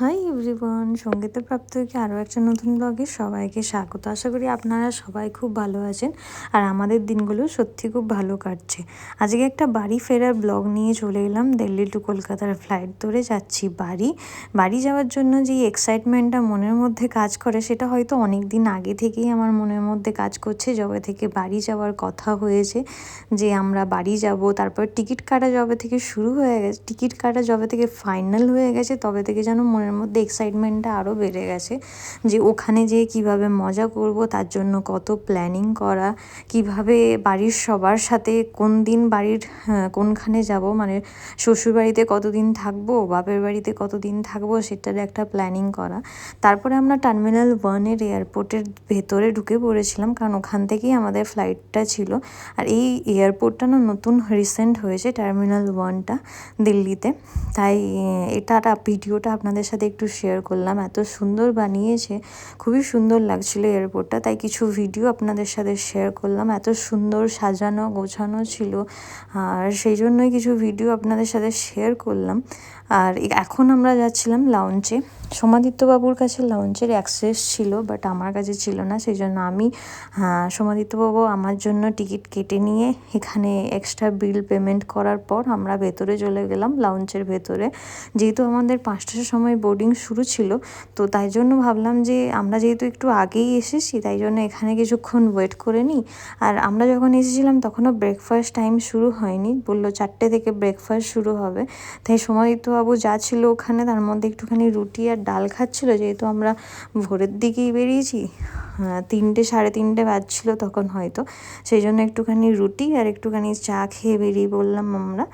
Hi সঙ্গীতে প্রাপ্ত হয়ে আরও একটা নতুন ব্লগে সবাইকে স্বাগত। আশা করি আপনারা সবাই খুব ভালো আছেন আর আমাদের দিনগুলো সত্যি খুব ভালো কাটছে। আজকে একটা বাড়ি ফেরার ব্লগ নিয়ে চলে এলাম। দিল্লি টু কলকাতার ফ্লাইট ধরে যাচ্ছি বাড়ি। বাড়ি যাওয়ার জন্য যে এক্সাইটমেন্টটা মনের মধ্যে কাজ করে সেটা হয়তো অনেক দিন আগে থেকেই আমার মনের মধ্যে কাজ করছে। যবে থেকে বাড়ি যাওয়ার কথা হয়েছে যে আমরা বাড়ি যাব, তারপর টিকিট কাটা যবে থেকে শুরু হয়ে গেছে টিকিট কাটা যবে থেকে ফাইনাল হয়ে গেছে, তবে থেকে যেন মনের মধ্যে এক্সাইটমেন্টটা আরও বেড়ে গেছে যে ওখানে যেয়ে কীভাবে মজা করব তার জন্য কত প্ল্যানিং করা কীভাবে বাড়ির সবার সাথে কোন দিন বাড়ির হ্যাঁ, কোনখানে যাব মানে শ্বশুর বাড়িতে কতদিন থাকব বাপের বাড়িতে কতদিন থাকব সেটার একটা প্ল্যানিং করা। তারপরে আমরা টার্মিনাল ওয়ানের এয়ারপোর্টের ভেতরে ঢুকে পড়েছিলাম কারণ ওখান থেকেই আমাদের ফ্লাইটটা ছিল। আর এই এয়ারপোর্টটা না নতুন রিসেন্ট হয়েছে টার্মিনাল ওয়ানটা দিল্লিতে। তাই এটা ভিডিওটা আপনাদের সাথে একটু শেয়ার করলাম। এত সুন্দর বানিয়েছে। খুবই সুন্দর লাগছিল এয়ারপোর্টটা তাই কিছু ভিডিও আপনাদের সাথে শেয়ার করলাম। এত সুন্দর সাজানো, গোছানো ছিল। আর সেই জন্যই কিছু ভিডিও আপনাদের সাথে শেয়ার করলাম। আর এখন আমরা যাচ্ছিলাম লাউঞ্চে সোমাদিত্যবাবুর কাছে লাউঞ্চের অ্যাক্সেস ছিল বাট আমার কাছে ছিল না সেই জন্য আমি সোমাদিত্যবাবু আমার জন্য টিকিট কেটে নিয়ে এখানে এক্সট্রা বিল পেমেন্ট করার পর আমরা ভেতরে চলে গেলাম লাউঞ্চের ভেতরে। যেহেতু আমাদের পাঁচটার সময় বোর্ডিং শুরু ছিল, তো তাই জন্য ভাবলাম যে আমরা যেহেতু একটু আগেই এসেছি, তাই জন্য এখানে কিছুক্ষণ ওয়েট করে নিই। আর আমরা যখন এসেছিলাম, তখনও ব্রেকফাস্ট টাইম শুরু হয়নি। বলল চারটে থেকে ব্রেকফাস্ট শুরু হবে। তাই সোমাদিত্যবাবু যা ছিল ওখানে, তার মধ্যে একটুখানি রুটি আর ডাল খাচ্ছিলো, যেহেতু আমরা ভোরের দিকেই বেরিয়েছি তিনটে, সাড়ে তিনটে বাজছিল তখন হয়তো, সেই জন্য একটুখানি রুটি আর একটুখানি চা খেয়ে বেরিয়ে পড়লাম আমরা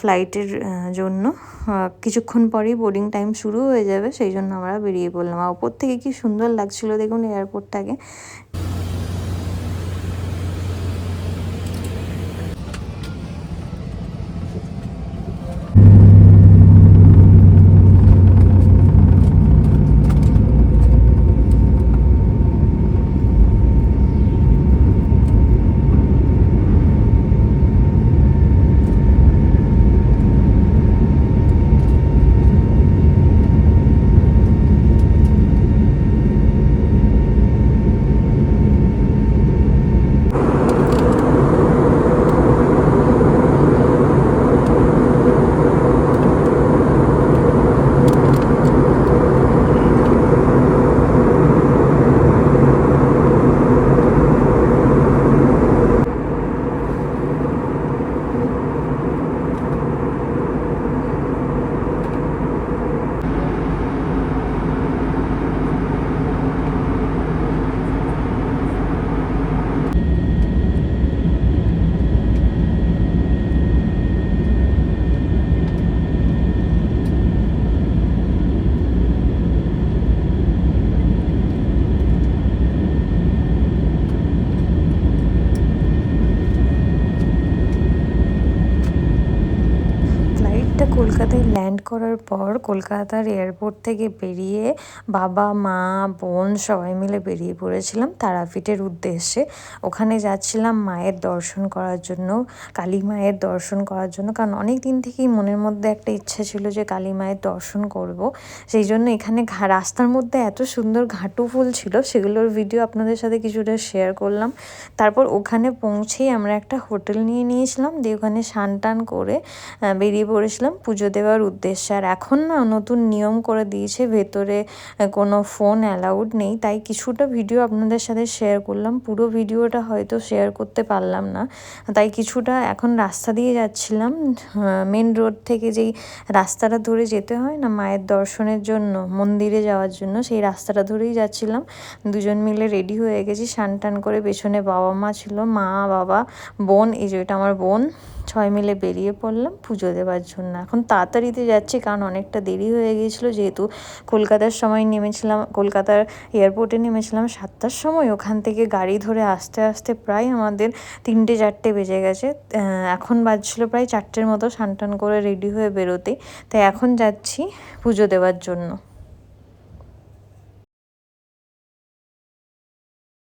ফ্লাইটের জন্য। কিছুক্ষণ পরেই বোর্ডিং টাইম শুরু হয়ে যাবে, সেই জন্য আমরা বেরিয়ে পড়লাম। আর ওপর থেকে কি সুন্দর লাগছিল দেখুন এয়ারপোর্টটাকে ফ্লাইটটা কলকাতায় ল্যান্ড করার পর কলকাতার এয়ারপোর্ট থেকে বেরিয়ে বাবা, মা, বোন সবাই মিলে বেরিয়ে পড়েছিলাম তারাপীঠের উদ্দেশ্যে। ওখানে যাচ্ছিলাম মায়ের দর্শন করার জন্য, কালী মায়ের দর্শন করার জন্য। কারণ অনেক দিন থেকেই মনের মধ্যে একটা ইচ্ছা ছিল যে কালী মায়ের দর্শন করব। সেই জন্য এখানে রাস্তার মধ্যে এত সুন্দর ঘাটু ফুল ছিল, সেগুলোর ভিডিও আপনাদের সাথে কিছুটা শেয়ার করলাম। তারপর ওখানে পৌঁছেই আমরা একটা হোটেল নিয়ে নিয়েছিলাম, দিয়ে ওখানে স্নান টান করে বেরিয়ে পড়েছিলাম। পুজো দেওয়ার উদ্দেশ্যে। আর এখন না নতুন নিয়ম করে দিয়েছে, ভেতরে কোনো ফোন অ্যালাউড নেই। তাই কিছুটা ভিডিও আপনাদের সাথে শেয়ার করলাম। পুরো ভিডিওটা হয়তো শেয়ার করতে পারলাম না। তাই কিছুটা এখন রাস্তা দিয়ে যাচ্ছিলাম। মেন রোড থেকে যেই রাস্তাটা ধরে যেতে হয় না, মায়ের দর্শনের জন্য, মন্দিরে যাওয়ার জন্য, সেই রাস্তাটা ধরেই যাচ্ছিলাম। দুজন মিলে রেডি হয়ে গেছি। স্নান টান করে পেছনে বাবা মা ছিল, মা, বাবা, বোন, এই যে এটা আমার বোন। ছয় মিলে বেরিয়ে পড়লাম পুজো দেওয়ার জন্য। এখন তাড়াতাড়িতে যাচ্ছি কারণ অনেকটা দেরি হয়ে গিয়েছিল, যেহেতু কলকাতার সময় নেমেছিলাম, কলকাতার এয়ারপোর্টে নেমেছিলাম সাতটার সময়। ওখান থেকে গাড়ি ধরে আসতে আসতে প্রায় আমাদের তিনটে, চারটে বেজে গেছে। এখন বাজছিল প্রায় চারটের মতো টান করে রেডি হয়ে বেরোতে। তাই এখন যাচ্ছি পুজো দেওয়ার জন্য।